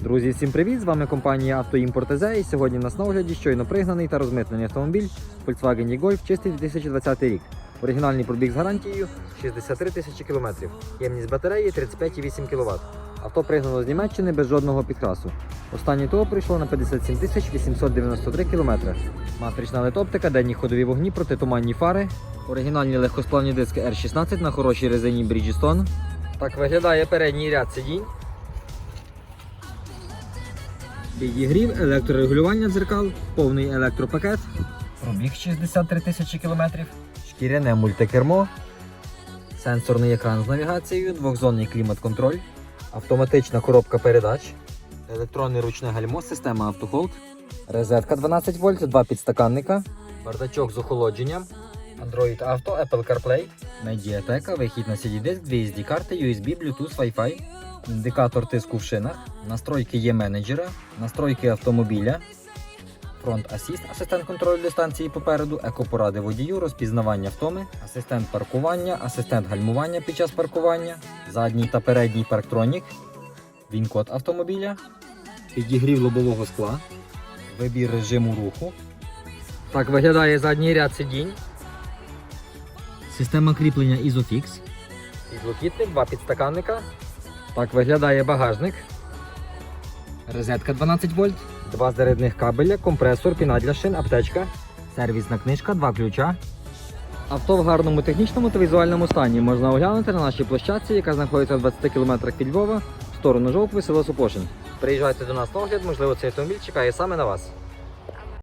Друзі, всім привіт! З вами компанія «Автоімпорт ТЗ» і сьогодні в нас на огляді щойно пригнаний та розмитнений автомобіль Volkswagen e-Golf чистий 2020 рік. Оригінальний пробіг з гарантією 63 тисячі кілометрів. Ємність батареї 35,8 кВт. Авто пригнано з Німеччини без жодного підкрасу. Останнє ТО прийшло на 57 тисяч 893 кілометри. Матрична летоптика, денні ходові вогні, протитуманні фари, оригінальні легкосплавні диски R16 на хорошій резині Bridgestone. Так виглядає передній ряд сидінь. Підігрів, електрорегулювання дзеркал, повний електропакет, пробіг 63 тисячі кілометрів, шкіряне мультикермо, сенсорний екран з навігацією, двохзонний клімат-контроль, автоматична коробка передач, електронне ручне гальмо, система автохолд, розетка 12 вольт, два підстаканника, бардачок з охолодженням, Android Auto, Apple CarPlay, медіатека, вихід на CD-диск, дві SD-карти, USB, Bluetooth, Wi-Fi, індикатор тиску в шинах, настройки є менеджера, настройки автомобіля, фронт асіст, асистент контролю дистанції попереду, екопоради водію, розпізнавання втоми, асистент паркування, асистент гальмування під час паркування, задній та передній парктронік, він-код автомобіля, підігрів лобового скла, вибір режиму руху. Так виглядає задній ряд сидінь. Система кріплення Isofix. Підлокітник, два підстаканника. Так виглядає багажник. Розетка 12 вольт, два зарядних кабеля, компресор, піна для шин, аптечка, сервісна книжка, два ключа. Авто в гарному технічному та візуальному стані можна оглянути на нашій площадці, яка знаходиться в 20 км від Львова, в сторону Жовкви, село Супошин. Приїжджайте до нас на огляд, можливо, цей автомобіль чекає саме на вас.